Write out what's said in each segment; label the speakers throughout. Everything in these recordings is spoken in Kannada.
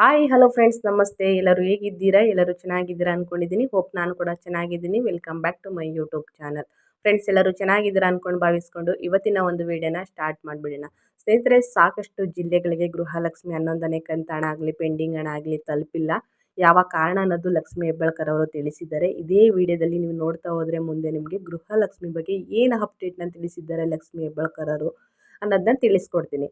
Speaker 1: ಹಾಯ್ ಹಲೋ ಫ್ರೆಂಡ್ಸ್ ನಮಸ್ತೆ. ಎಲ್ಲರೂ ಹೇಗಿದ್ದೀರಾ? ಎಲ್ಲರೂ ಚೆನ್ನಾಗಿದ್ದೀರಾ ಅಂದ್ಕೊಂಡಿದ್ದೀನಿ ಹೋಪ್ ನಾನು ಕೂಡ ಚೆನ್ನಾಗಿದ್ದೀನಿ. Welcome back to my YouTube channel friends ಎಲ್ಲರೂ ಚೆನ್ನಾಗಿದ್ದೀರಾ ಅಂದ್ಕೊಂಡು ಭಾವಿಸ್ಕೊಂಡು ಇವತ್ತಿನ ಒಂದು ವಿಡಿಯೋನ ಸ್ಟಾರ್ಟ್ ಮಾಡಿಬಿಡೋಣ. ಸ್ನೇಹಿತರೆ, ಸಾಕಷ್ಟು ಜಿಲ್ಲೆಗಳಿಗೆ ಗೃಹಲಕ್ಷ್ಮಿ ಹನ್ನೊಂದನೇ ಕಂತಾಣ ಆಗಲಿ ಪೆಂಡಿಂಗ್ ಹಣ ಆಗಲಿ ತಲುಪಿಲ್ಲ. ಯಾವ ಕಾರಣ ಅನ್ನೋದು ಲಕ್ಷ್ಮಿ ಹೆಬ್ಬಾಳ್ಕರ್ ಅವರು ತಿಳಿಸಿದ್ದಾರೆ. ಇದೇ ವಿಡಿಯೋದಲ್ಲಿ ನೀವು ನೋಡ್ತಾ ಹೋದರೆ ಮುಂದೆ ನಿಮಗೆ ಗೃಹಲಕ್ಷ್ಮಿ ಬಗ್ಗೆ ಏನು ಅಪ್ಡೇಟ್ನ ತಿಳಿಸಿದ್ದಾರೆ ಲಕ್ಷ್ಮಿ ಹೆಬ್ಬಾಳ್ಕರ್ ಅವರು ಅನ್ನೋದನ್ನ ತಿಳಿಸ್ಕೊಡ್ತೀನಿ.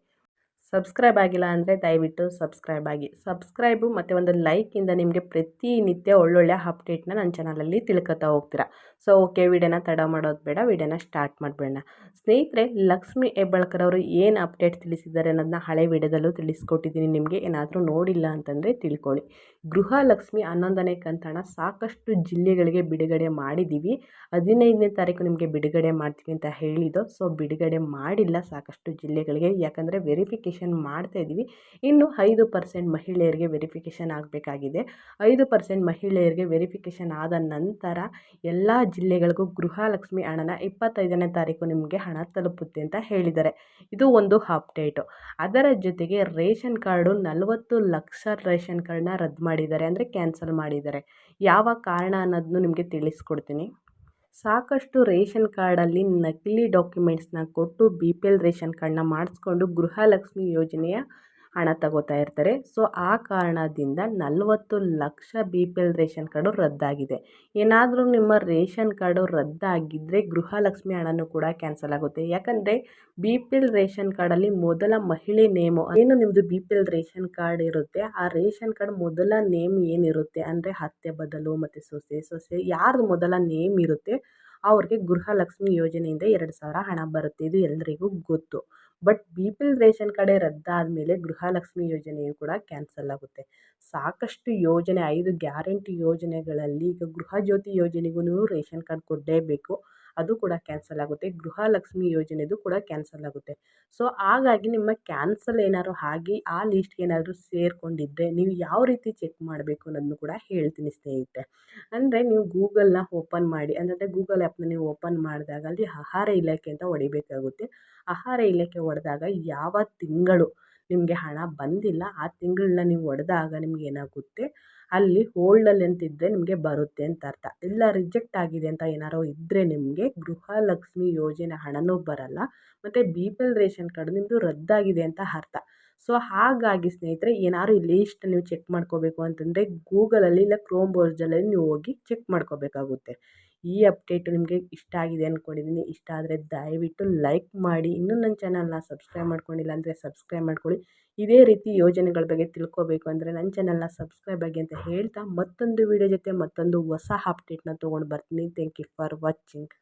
Speaker 1: ಸಬ್ಸ್ಕ್ರೈಬ್ ಆಗಿಲ್ಲ ಅಂದರೆ ದಯವಿಟ್ಟು ಸಬ್ಸ್ಕ್ರೈಬ್ ಆಗಿ. ಸಬ್ಸ್ಕ್ರೈಬು ಮತ್ತು ಒಂದು ಲೈಕಿಂದ ನಿಮಗೆ ಪ್ರತಿನಿತ್ಯ ಒಳ್ಳೊಳ್ಳೆ ಅಪ್ಡೇಟ್ನ ನನ್ನ ಚಾನಲಲ್ಲಿ ತಿಳ್ಕೊತಾ ಹೋಗ್ತೀರಾ. ಸೊ ಓಕೆ ವಿಡಿಯೋನ ತಡ ಮಾಡೋದು ಬೇಡ, ವಿಡಿಯೋನ ಸ್ಟಾರ್ಟ್ ಮಾಡಿಬಿಡೋಣ ಸ್ನೇಹಿತರೆ, ಲಕ್ಷ್ಮಿ ಹೆಬ್ಬಾಳ್ಕರ್ ಅವರು ಏನು ಅಪ್ಡೇಟ್ ತಿಳಿಸಿದ್ದಾರೆ ಅನ್ನೋದನ್ನ ಹಳೆ ವಿಡಿಯೋದಲ್ಲೂ ತಿಳಿಸ್ಕೊಟ್ಟಿದ್ದೀನಿ. ನಿಮಗೆ ಏನಾದರೂ ನೋಡಿಲ್ಲ ಅಂತಂದರೆ ತಿಳ್ಕೊಳ್ಳಿ. ಗೃಹಲಕ್ಷ್ಮಿ ಹನ್ನೊಂದನೇ ಕಂತಣ ಸಾಕಷ್ಟು ಜಿಲ್ಲೆಗಳಿಗೆ ಬಿಡುಗಡೆ ಮಾಡಿದ್ದೀವಿ ಹದಿನೈದನೇ ತಾರೀಕು ನಿಮಗೆ ಬಿಡುಗಡೆ ಮಾಡ್ತೀವಿ ಅಂತ ಹೇಳಿದ್ದು. ಸೊ ಬಿಡುಗಡೆ ಮಾಡಿಲ್ಲ ಸಾಕಷ್ಟು ಜಿಲ್ಲೆಗಳಿಗೆ. ಯಾಕಂದರೆ ವೆರಿಫಿಕೇಷನ್ ಮಾಡ್ತಾ ಇದ್ದೀವಿ. ಇನ್ನು ಐದು ಪರ್ಸೆಂಟ್ ಮಹಿಳೆಯರಿಗೆ ವೆರಿಫಿಕೇಷನ್ ಆಗಬೇಕಾಗಿದೆ. ಐದು ಪರ್ಸೆಂಟ್ ಮಹಿಳೆಯರಿಗೆ ವೆರಿಫಿಕೇಷನ್ ಆದ ನಂತರ ಎಲ್ಲ ಜಿಲ್ಲೆಗಳಿಗೂ ಗೃಹಲಕ್ಷ್ಮಿ ಹಣನ ಇಪ್ಪತ್ತೈದನೇ ತಾರೀಕು ನಿಮಗೆ ಹಣ ತಲುಪುತ್ತೆ ಅಂತ ಹೇಳಿದ್ದಾರೆ. ಇದು ಒಂದು ಅಪ್ಡೇಟು. ಅದರ ಜೊತೆಗೆ ರೇಷನ್ ಕಾರ್ಡು ನಲವತ್ತು ಲಕ್ಷ ರೇಷನ್ ಕಾರ್ಡ್ನ ರದ್ದು ಮಾಡಿದ್ದಾರೆ, ಅಂದರೆ ಕ್ಯಾನ್ಸಲ್ ಮಾಡಿದ್ದಾರೆ. ಯಾವ ಕಾರಣ ಅನ್ನೋದನ್ನು ನಿಮಗೆ ತಿಳಿಸ್ಕೊಡ್ತೀನಿ. ಸಾಕಷ್ಟು ರೇಷನ್ ಕಾರ್ಡಲ್ಲಿ ನಕಲಿ ಡಾಕ್ಯುಮೆಂಟ್ಸ್ನ ಕೊಟ್ಟು ಬಿ ಪಿ ಎಲ್ ರೇಷನ್ ಕಾರ್ಡ್ನ ಮಾಡಿಸ್ಕೊಂಡು ಗೃಹಲಕ್ಷ್ಮಿ ಯೋಜನೆಯ ಹಣ ತಗೋತಾ ಇರ್ತಾರೆ. ಸೊ ಆ ಕಾರಣದಿಂದ ನಲವತ್ತು lakh B P L ration card ರದ್ದಾಗಿದೆ. ಏನಾದರೂ ನಿಮ್ಮ ರೇಷನ್ ಕಾರ್ಡು ರದ್ದಾಗಿದ್ದರೆ ಗೃಹಲಕ್ಷ್ಮಿ ಹಣನೂ ಕೂಡ ಕ್ಯಾನ್ಸಲ್ ಆಗುತ್ತೆ. ಯಾಕಂದರೆ ಬಿ ಪಿ ಎಲ್ ರೇಷನ್ ಕಾರ್ಡಲ್ಲಿ ಮೊದಲ ಮಹಿಳೆ ನೇಮು ಏನು ನಿಮ್ಮದು B P L ration card ಇರುತ್ತೆ, ಆ ರೇಷನ್ ಕಾರ್ಡ್ ಮೊದಲ ನೇಮ್ ಏನಿರುತ್ತೆ ಅಂದರೆ ಹತ್ತೆ ಬದಲು ಮತ್ತು ಸೊಸೆ ಸೊಸೆ ಯಾರ್ದು ಮೊದಲ ನೇಮ್ ಇರುತ್ತೆ ಅವ್ರಿಗೆ ಗೃಹಲಕ್ಷ್ಮಿ ಯೋಜನೆಯಿಂದ ಎರಡು ಸಾವಿರ ಹಣ ಬರುತ್ತೆ. ಇದು ಎಲ್ಲರಿಗೂ ಗೊತ್ತು. But B P L ration ಕಡೆ ರದ್ದಾದ ಮೇಲೆ ಗೃಹಲಕ್ಷ್ಮಿ ಯೋಜನೆಯು ಕೂಡ ಕ್ಯಾನ್ಸಲ್ ಆಗುತ್ತೆ. ಸಾಕಷ್ಟು ಯೋಜನೆ, ಐದು ಗ್ಯಾರಂಟಿ ಯೋಜನೆಗಳಲ್ಲಿ ಈಗ ಗೃಹಜ್ಯೋತಿ ಯೋಜನೆಗೂ ರೇಷನ್ ಕಾರ್ಡ್ ಕೊಡಲೇಬೇಕು. ಅದು ಕೂಡ ಕ್ಯಾನ್ಸಲ್ ಆಗುತ್ತೆ. ಗೃಹಲಕ್ಷ್ಮಿ ಯೋಜನೆದು ಕೂಡ ಕ್ಯಾನ್ಸಲ್ ಆಗುತ್ತೆ. ಸೊ, ಹಾಗಾಗಿ ನಿಮ್ಮ ಕ್ಯಾನ್ಸಲ್ ಏನಾದ್ರು ಆಗಿ ಆ ಲಿಸ್ಟ್ಗೆ ಏನಾದರೂ ಸೇರಿಕೊಂಡಿದ್ದರೆ ನೀವು ಯಾವ ರೀತಿ ಚೆಕ್ ಮಾಡಬೇಕು ಅನ್ನೋದನ್ನು ಕೂಡ ಹೇಳ್ತೀನಿ ಸ್ನೇಹಿತರೆ. ಅಂದರೆ ನೀವು ಗೂಗಲ್ನ ಓಪನ್ ಮಾಡಿ, ಅಂದರೆ ಗೂಗಲ್ ಆ್ಯಪ್ನ ನೀವು ಓಪನ್ ಮಾಡಿದಾಗ ಅಲ್ಲಿ ಆಹಾರ ಇಲಾಖೆ ಅಂತ ಹೊಡಿಬೇಕಾಗುತ್ತೆ. ಆಹಾರ ಇಲಾಖೆ ಹೊಡೆದಾಗ ಯಾವ ತಿಂಗಳು ನಿಮಗೆ ಹಣ ಬಂದಿಲ್ಲ, ಆ ತಿಂಗಳನ್ನ ನೀವು ಒಡೆದಾಗ ನಿಮ್ಗೆ ಏನಾಗುತ್ತೆ? ಅಲ್ಲಿ ಹೋಲ್ಡಲ್ಲಿ ಅಂತಿದ್ದರೆ ನಿಮಗೆ ಬರುತ್ತೆ ಅಂತ ಅರ್ಥ. ಇಲ್ಲ ರಿಜೆಕ್ಟ್ ಆಗಿದೆ ಅಂತ ಏನಾರೋ ಇದ್ದರೆ ನಿಮಗೆ ಗೃಹಲಕ್ಷ್ಮಿ ಯೋಜನೆ ಹಣನೂ ಬರಲ್ಲ, ಮತ್ತು B P L ration card ನಿಮ್ಮದು ರದ್ದಾಗಿದೆ ಅಂತ ಅರ್ಥ. ಸೊ ಹಾಗಾಗಿ ಸ್ನೇಹಿತರೆ ಏನಾದ್ರು ಈ ಲೀಸ್ಟ್ ನೀವು ಚೆಕ್ ಮಾಡ್ಕೋಬೇಕು ಅಂತಂದರೆ ಗೂಗಲಲ್ಲಿ ಇಲ್ಲ ಕ್ರೋಮ್ ಬ್ರೌಸರಲ್ಲಿ ನೀವು ಹೋಗಿ ಚೆಕ್ ಮಾಡ್ಕೋಬೇಕಾಗುತ್ತೆ. ಈ ಅಪ್ಡೇಟು ನಿಮಗೆ ಇಷ್ಟ ಆಗಿದೆ ಅಂದ್ಕೊಂಡಿದ್ದೀನಿ ಇಷ್ಟ ಆದರೆ ದಯವಿಟ್ಟು ಲೈಕ್ ಮಾಡಿ. ಇನ್ನೂ ನನ್ನ ಚಾನಲ್ನ ಸಬ್ಸ್ಕ್ರೈಬ್ ಮಾಡ್ಕೊಂಡಿಲ್ಲ ಅಂದರೆ ಸಬ್ಸ್ಕ್ರೈಬ್ ಮಾಡ್ಕೊಳ್ಳಿ. ಇದೇ ರೀತಿ ಯೋಜನೆಗಳ ಬಗ್ಗೆ ತಿಳ್ಕೊಬೇಕು ಅಂದರೆ ನನ್ನ ಚಾನಲ್ನ ಸಬ್ಸ್ಕ್ರೈಬ್ ಆಗಿ ಅಂತ ಹೇಳ್ತಾ ಮತ್ತೊಂದು ವೀಡಿಯೋ ಜೊತೆ ಮತ್ತೊಂದು ಹೊಸ ಅಪ್ಡೇಟ್ನ ತೊಗೊಂಡು ಬರ್ತೀನಿ. Thank you for watching